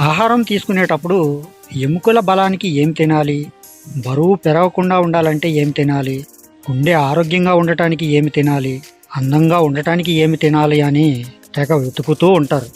ఆహారం తీసుకునేటప్పుడు ఎముకల బలానికి ఏం తినాలి? బరువు పెరగకుండా ఉండాలంటే ఏం తినాలి? గుండె ఆరోగ్యంగా ఉండటానికి ఏమి తినాలి? అందంగా ఉండటానికి ఏమి తినాలి అని తెగ వెతుకుతూ ఉంటారు.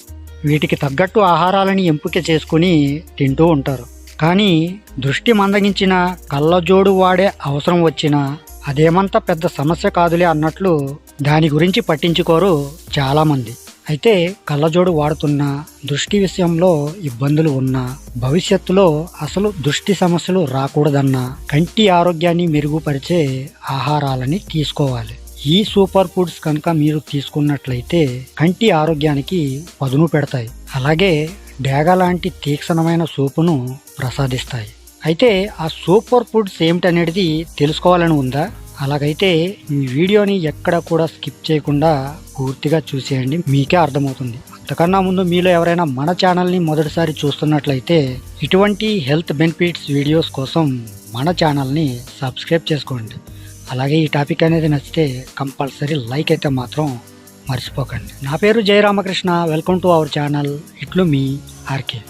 వీటికి తగ్గట్టు ఆహారాలని ఎంపిక చేసుకుని తింటూ ఉంటారు. కానీ దృష్టి మందగించిన కళ్ళజోడు వాడే అవసరం వచ్చినా అదేమంత పెద్ద సమస్య కాదులే అన్నట్లు దాని గురించి పట్టించుకోరు చాలామంది. అయితే కళ్ళజోడు వాడుతున్నా దృష్టి విషయంలో ఇబ్బందులు ఉన్నా భవిష్యత్తులో అసలు దృష్టి సమస్యలు రాకూడదన్నా కంటి ఆరోగ్యాన్ని మెరుగుపరిచే ఆహారాలని తీసుకోవాలి. ఈ సూపర్ ఫుడ్స్ కనుక మీరు తీసుకున్నట్లయితే కంటి ఆరోగ్యానికి పదును పెడతాయి. అలాగే డేగ లాంటి తీక్షణమైన సూపును ప్రసాదిస్తాయి. అయితే ఆ సూపర్ ఫుడ్స్ ఏమిటనేది తెలుసుకోవాలని ఉందా? అలాగైతే ఈ వీడియోని ఎక్కడ కూడా స్కిప్ చేయకుండా పూర్తిగా చూసేయండి. మీకే అర్థమవుతుంది. అంతకన్నా ముందు మీలో ఎవరైనా మన ఛానల్ని మొదటిసారి చూస్తున్నట్లయితే ఇటువంటి హెల్త్ బెనిఫిట్స్ వీడియోస్ కోసం మన ఛానల్ని సబ్స్క్రైబ్ చేసుకోండి. అలాగే ఈ టాపిక్ అనేది నచ్చితే కంపల్సరీ లైక్ అయితే మాత్రం మర్చిపోకండి. నా పేరు Jayaramakrishna. Welcome to our channel. ఇట్లు మీ ఆర్కే.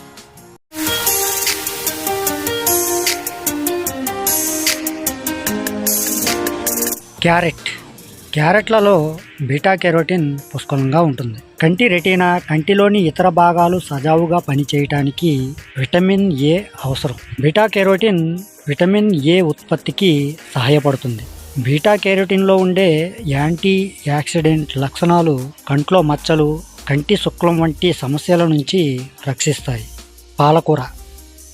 క్యారెట్. క్యారెట్లలో బీటా కెరోటిన్ పుష్కలంగా ఉంటుంది. కంటి రెటీనా కంటిలోని ఇతర భాగాలు సజావుగా పనిచేయటానికి విటమిన్ ఏ అవసరం. బీటా కెరోటిన్ విటమిన్ ఏ ఉత్పత్తికి సహాయపడుతుంది. బీటా కెరోటిన్లో ఉండే యాంటీ యాక్సిడెంట్ లక్షణాలు కంట్లో మచ్చలు కంటి శుక్లం వంటి సమస్యల నుంచి రక్షిస్తాయి. పాలకూర.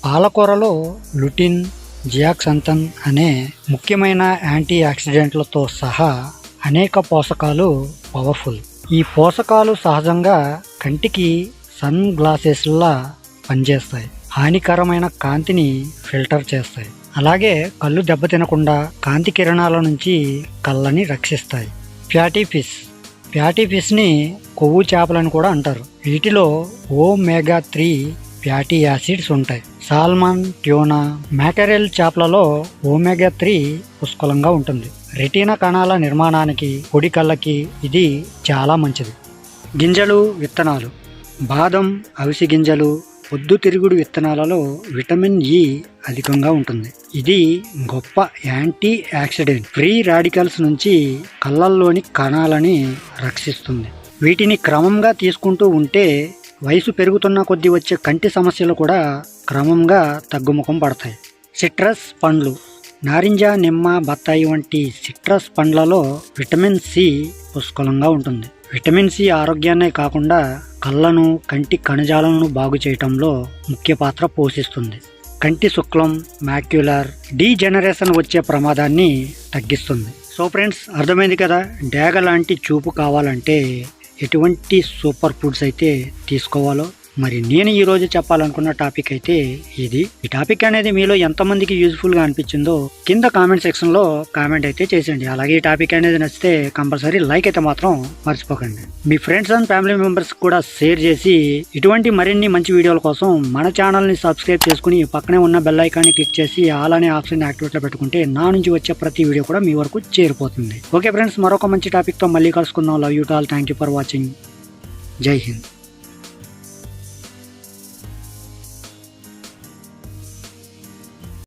పాలకూరలో లుటిన్ జియాక్సంతన్ అనే ముఖ్యమైన యాంటీ ఆక్సిడెంట్లతో సహా అనేక పోషకాలు పవర్ఫుల్ ఈ పోషకాలు సహజంగా కంటికి సన్ గ్లాసెస్లా పనిచేస్తాయి. హానికరమైన కాంతిని ఫిల్టర్ చేస్తాయి. అలాగే కళ్ళు దెబ్బతినకుండా కాంతి కిరణాల నుంచి కళ్ళని రక్షిస్తాయి. ఫ్యాటీ ఫిష్ ఫ్యాటీ ఫిష్ని కొవ్వు చేపలని కూడా అంటారు. వీటిలో ఓమేగా త్రీ ఫ్యాటీ యాసిడ్స్ ఉంటాయి. సాల్మన్ ట్యూనా మ్యాకరెల్ చేపలలో ఓమెగా త్రీ పుష్కలంగా ఉంటుంది. రెటీనా కణాల నిర్మాణానికి పొడి కళ్ళకి ఇది చాలా మంచిది. గింజలు విత్తనాలు. బాదం అవిసి గింజలు పొద్దుతిరుగుడు విత్తనాలలో విటమిన్ ఇ అధికంగా ఉంటుంది. ఇది గొప్ప యాంటీ యాక్సిడెంట్ ఫ్రీ రాడికల్స్ నుంచి కళ్ళల్లోని కణాలని రక్షిస్తుంది. వీటిని క్రమంగా తీసుకుంటూ ఉంటే వయసు పెరుగుతున్న కొద్దీ వచ్చే కంటి సమస్యలు కూడా క్రమంగా తగ్గుముఖం పడతాయి. సిట్రస్ పండ్లు. నారింజ నిమ్మ బత్తాయి వంటి సిట్రస్ పండ్లలో విటమిన్ సి పుష్కలంగా ఉంటుంది. విటమిన్ సి ఆరోగ్యాన్నే కాకుండా కళ్ళను కంటి కణజాలను బాగు చేయటంలో ముఖ్య పాత్ర పోషిస్తుంది. కంటి శుక్లం మ్యాక్యులర్ డీజెనరేషన్ వచ్చే ప్రమాదాన్ని తగ్గిస్తుంది. సో ఫ్రెండ్స్ అర్థమైంది కదా? డేగ లాంటి చూపు కావాలంటే ఎటువంటి సూపర్ ఫుడ్స్ అయితే తీసుకోవాలో మరి నేను ఈరోజు చెప్పాలనుకున్న టాపిక్ అయితే ఇది. ఈ టాపిక్ అనేది మీలో ఎంతమందికి యూజ్ఫుల్గా అనిపించిందో కింద కామెంట్ సెక్షన్లో కామెంట్ అయితే చేసేయండి. అలాగే ఈ టాపిక్ అనేది నచ్చితే కంపల్సరీ లైక్ అయితే మాత్రం మర్చిపోకండి. మీ ఫ్రెండ్స్ అండ్ ఫ్యామిలీ మెంబర్స్ కూడా షేర్ చేసి ఇటువంటి మరిన్ని మంచి వీడియోల కోసం మన ఛానల్ని సబ్స్క్రైబ్ చేసుకుని పక్కనే ఉన్న బెల్ ఐకాన్ని క్లిక్ చేసి ఆల్ అనే ఆప్షన్ యాక్టివేట్లో పెట్టుకుంటే నా నుంచి వచ్చే ప్రతి వీడియో కూడా మీ వరకు చేరిపోతుంది. ఓకే ఫ్రెండ్స్ మరొక మంచి టాపిక్తో మళ్ళీ కలుసుకుందాం. Love you all thank you for watching Jai Hind.